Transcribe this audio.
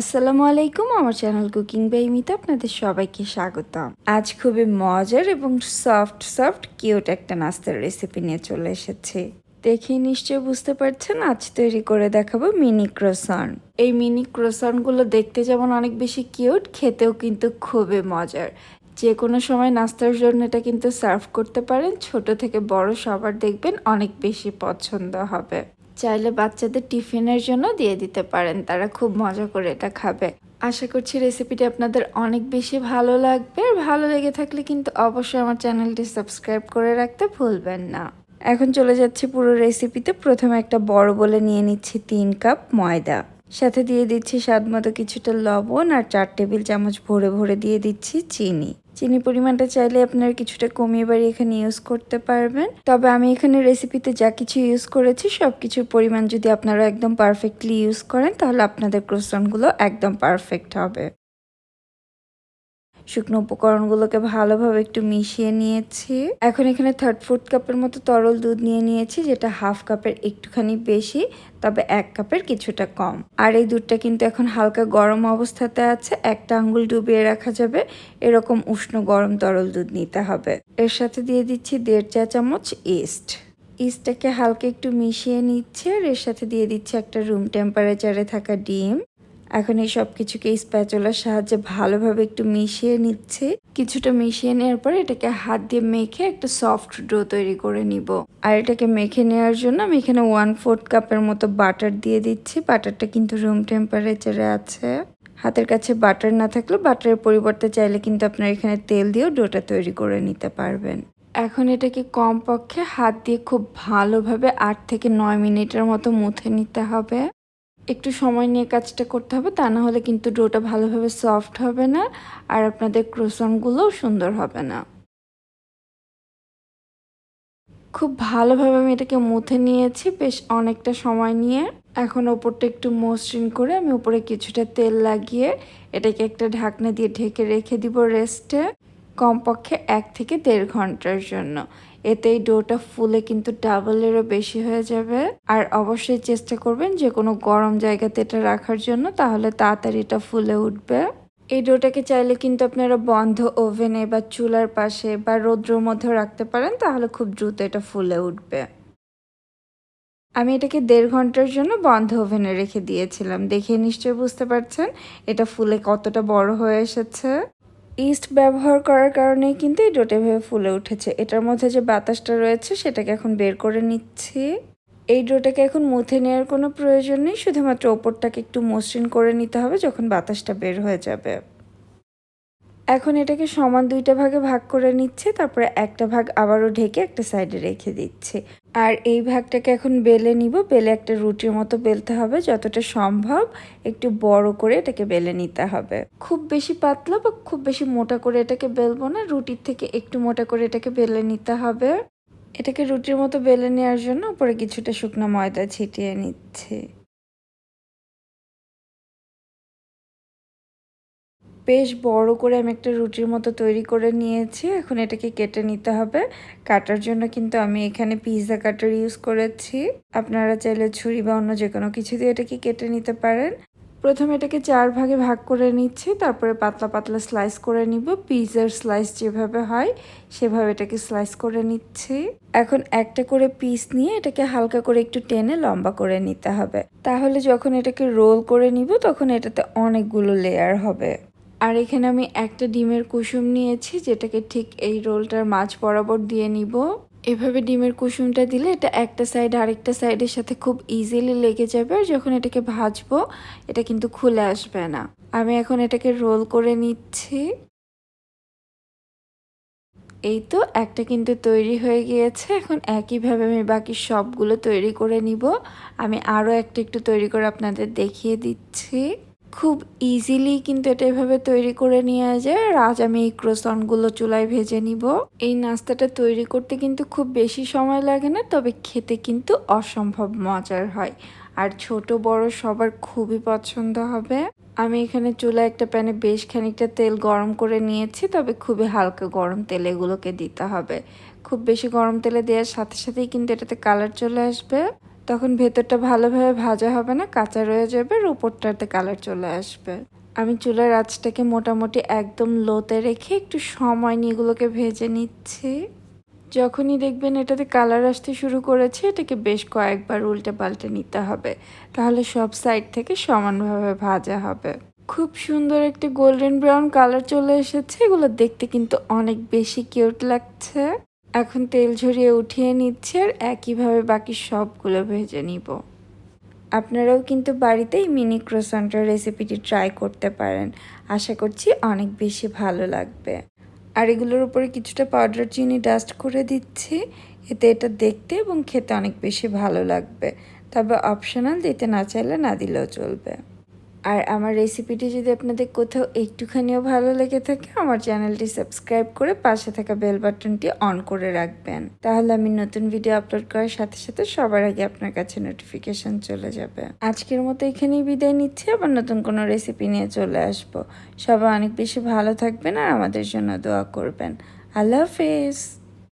আসসালামু আলাইকুম, আমার চ্যানেল কুকিং বাই মিতা, আপনাদের সবাইকে স্বাগতম। আজ খুবই মজার এবং সফট সফট, কিউট একটা নাস্তার রেসিপি নিয়ে চলে এসেছি। দেখেই নিশ্চয়ই বুঝতে পারছেন, আজ তৈরি করে দেখাবো মিনি ক্রোসন। এই মিনি ক্রোসনগুলো দেখতে যেমন অনেক বেশি কিউট, খেতেও কিন্তু খুবই মজার। যে কোনো সময় নাস্তার জন্য এটা কিন্তু সার্ভ করতে পারেন, ছোট থেকে বড় সবার দেখবেন অনেক বেশি পছন্দ হবে। চাইলে বাচ্চাদের টিফিনের জন্য দিয়ে দিতে পারেন, তারা খুব মজা করে এটা খাবে। আশা করছি রেসিপিটি আপনাদের অনেক বেশি ভালো লাগবে, আর ভালো লেগে থাকলে কিন্তু অবশ্যই আমার চ্যানেলটি সাবস্ক্রাইব করে রাখতে ভুলবেন না। এখন চলে যাচ্ছি পুরো রেসিপিতে প্রথমে একটা বড় বলে নিয়ে নিচ্ছি তিন কাপ ময়দা। সাথে দিয়ে দিচ্ছি স্বাদ মতো কিছুটা লবণ আর চার টেবিল চামচ ভরে ভরে দিয়ে দিচ্ছি চিনি। চিনি পরিমাণটা চাইলে আপনারা কিছুটা কমিয়ে বাড়ি এখানে ইউজ করতে পারবেন। তবে আমি এখানে রেসিপিতে যা কিছু ইউজ করেছি সব কিছুর পরিমাণ যদি আপনারা একদম পারফেক্টলি ইউজ করেন, তাহলে আপনাদের ক্রোসনগুলো একদম পারফেক্ট হবে। শুকনো উপকরণগুলোকে ভালোভাবে একটু মিশিয়ে নিয়েছি। এখন এখানে থার্ড ফোর্থ কাপের মতো তরল দুধ নিয়ে নিয়েছি, যেটা হাফ কাপের একটুখানি বেশি, তবে এক কাপের কিছুটা কম। আর এই দুধটা কিন্তু এখন হালকা গরম অবস্থাতে আছে, একটা আঙ্গুল ডুবিয়ে রাখা যাবে, এরকম উষ্ণ গরম তরল দুধ নিতে হবে। এর সাথে দিয়ে দিচ্ছি দেড় চা চামচ ইস্ট ইস্টটাকে হালকা একটু মিশিয়ে নিচ্ছে, আর এর সাথে দিয়ে দিচ্ছে একটা রুম টেম্পারেচারে থাকা ডিম। এখন এই সব কিছুকে স্প্যাচুলার সাহায্যে ভালোভাবে একটু মিশিয়ে নিচ্ছে। কিছুটা মিশিয়ে নেওয়ার পর এটাকে হাত দিয়ে মেখে একটা সফট ডো তৈরি করে নিব। আর এটাকে মেখে নেওয়ার জন্য আমি এখানে ওয়ান ফোর্থ কাপের মতো বাটার দিয়ে দিচ্ছি। বাটারটা কিন্তু রুম টেম্পারেচারে আছে। হাতের কাছে বাটার না থাকলে বাটারের পরিবর্তে চাইলে কিন্তু আপনার এখানে তেল দিয়েও ডোটা তৈরি করে নিতে পারবেন। এখন এটাকে কমপক্ষে হাত দিয়ে খুব ভালোভাবে আট থেকে নয় মিনিটের মতো মুথে নিতে হবে। একটু সময় নিয়ে কাজটা করতে হবে, তা না হলে কিন্তু ডোটা ভালোভাবে সফট হবে না আর আপনাদের ক্রোসনগুলোও সুন্দর হবে না। খুব ভালোভাবে আমি এটাকে মুথে নিয়েছি বেশ অনেকটা সময় নিয়ে। এখন ওপরটা একটু মসৃণ করে আমি উপরে কিছুটা তেল লাগিয়ে এটাকে একটা ঢাকনা দিয়ে ঢেকে রেখে দিব রেস্টে কমপক্ষে এক থেকে দেড় ঘণ্টার জন্য। এতে এই ডোটা ফুলে কিন্তু ডাবলেরও বেশি হয়ে যাবে। আর অবশ্যই চেষ্টা করবেন যে কোনো গরম জায়গাতে এটা রাখার জন্য, তাহলে তাড়াতাড়ি এটা ফুলে উঠবে। এই ডোটাকে চাইলে কিন্তু আপনারা বন্ধ ওভেনে বা চুলার পাশে বা রৌদ্রের মধ্যেও রাখতে পারেন, তাহলে খুব দ্রুত এটা ফুলে উঠবে। আমি এটাকে দেড় ঘণ্টার জন্য বন্ধ ওভেনে রেখে দিয়েছিলাম। দেখে নিশ্চয়ই বুঝতে পারছেন এটা ফুলে কতটা বড় হয়ে এসেছে। ইস্ট ব্যবহার করার কারণে কিন্তু এই ডোটে ভেবে ফুলে উঠেছে। এটার মধ্যে যে বাতাসটা রয়েছে, সেটাকে এখন বের করে নিচ্ছি। এই ডোটাকে এখন মুথে নেওয়ার কোনো প্রয়োজন নেই, শুধুমাত্র ওপরটাকে একটু মসৃণ করে নিতে হবে যখন বাতাসটা বের হয়ে যাবে। এখন এটাকে সমান দুইটা ভাগে ভাগ করে নিচ্ছে, তারপরে একটা ভাগ আবারও ঢেকে একটা সাইডে রেখে দিচ্ছে। আর এই ভাগটাকে এখন বেলে নিব, বেলে একটা রুটির মতো বেলতে হবে, যতটা সম্ভব একটু বড় করে এটাকে বেলে নিতে হবে। খুব বেশি পাতলা বা খুব বেশি মোটা করে এটাকে বেলবো না, রুটির থেকে একটু মোটা করে এটাকে বেলে নিতে হবে। এটাকে রুটির মতো বেলে নেওয়ার জন্য উপরে কিছুটা শুকনো ময়দা ছিটিয়ে নিচ্ছে। বেশ বড় করে আমি একটা রুটির মতো তৈরি করে নিয়েছি। এখন এটাকে কেটে নিতে হবে। কাটার জন্য কিন্তু আমি এখানে পিৎজা কাটার ইউজ করেছি। আপনারা চাইলে ছুরি বা অন্য যে কোনো কিছু দিয়ে এটাকে কেটে নিতে পারেন। প্রথমে এটাকে চার ভাগে ভাগ করে নিচ্ছি। তারপরে পাতলা পাতলা স্লাইস করে নিব। পিৎজার স্লাইস যেভাবে হয়, সেভাবে এটাকে স্লাইস করে নিচ্ছি। এখন একটা করে পিস নিয়ে এটাকে হালকা করে একটু টেনে লম্বা করে নিতে হবে। তাহলে যখন এটাকে রোল করে নিব, তখন এটাতে অনেকগুলো লেয়ার হবে। আর এখানে আমি একটা ডিমের কুসুম নিয়েছি, যেটাকে ঠিক এই রোলটার মাছ বরাবর দিয়ে নিব। এভাবে ডিমের কুসুমটা দিলে এটা একটা সাইড আরেকটা সাইডের সাথে খুব ইজিলি লেগে যাবে আর যখন এটাকে ভাজবো, এটা কিন্তু খুলে আসবে না। আমি এখন এটাকে রোল করে নিচ্ছি। এই তো, একটা কিন্তু তৈরি হয়ে গিয়েছে। এখন একইভাবে আমি বাকি সবগুলো তৈরি করে নিব। আমি আরও একটা একটু তৈরি করে আপনাদের দেখিয়ে দিচ্ছি। খুব ইজিলি কিন্তু এটা এভাবে তৈরি করে নিয়ে যায় আর আজ আমি এই ক্রোসনগুলো চুলায় ভেজে নিব। এই নাস্তাটা তৈরি করতে কিন্তু খুব বেশি সময় লাগে না, তবে খেতে কিন্তু অসম্ভব মজার হয়। আর ছোট, বড় সবার খুবই পছন্দ হবে। আমি এখানে চুলায় একটা প্যানে বেশ খানিকটা তেল গরম করে নিয়েছি, তবে খুবই হালকা গরম তেল এগুলোকে দিতে হবে। খুব বেশি গরম তেলে দেওয়ার সাথে সাথেই কিন্তু এটাতে কালার চলে আসবে। তখন ভেতরটা ভালোভাবে ভাজা হবে না, কাঁচা রয়ে যাবে আর উপরটাতে কালার চলে আসবে। আমি চুলার আঁচটাকে মোটামুটি একদম লোতে রেখে একটু সময় নিয়ে এগুলোকে ভেজে নিচ্ছি। যখনই দেখবেন এটাতে কালার আসতে শুরু করেছে, এটাকে বেশ কয়েকবার উল্টে পাল্টে নিতে হবে। তাহলে সব সাইড থেকে সমানভাবে ভাজা হবে। খুব সুন্দর একটি গোল্ডেন ব্রাউন কালার চলে এসেছে, এগুলো দেখতে কিন্তু অনেক বেশি কিউট লাগছে। এখন তেল ঝরিয়ে উঠিয়ে নিচ্ছে আর একইভাবে বাকি সবগুলো ভেজে নিব। আপনারাও কিন্তু বাড়িতেই মিনি ক্রোসান্টের রেসিপিটি ট্রাই করতে পারেন। আশা করছি অনেক বেশি ভালো লাগবে। আর এগুলোর উপরে কিছুটা পাউডার চিনি ডাস্ট করে দিচ্ছি। এতে এটা দেখতে এবং খেতে অনেক বেশি ভালো লাগবে। তবে অপশনাল দিতে না চাইলে না দিলেও চলবে। আর আমার রেসিপিটি যদি আপনাদের কোথাও একটুখানিও ভালো লেগে থাকে, আমার চ্যানেলটি সাবস্ক্রাইব করে পাশে থাকা বেল বাটনটি অন করে রাখবেন। তাহলে আমি নতুন ভিডিও আপলোড করার সাথে সাথে সবার আগে আপনার কাছে নোটিফিকেশন চলে যাবে। আজকের মতো এখানেই বিদায় নিচ্ছি, আবার নতুন কোনো রেসিপি নিয়ে চলে আসব। সবাই অনেক বেশি ভালো থাকবেন আর আমাদের জন্য দোয়া করবেন। আল্লাহ হাফেজ।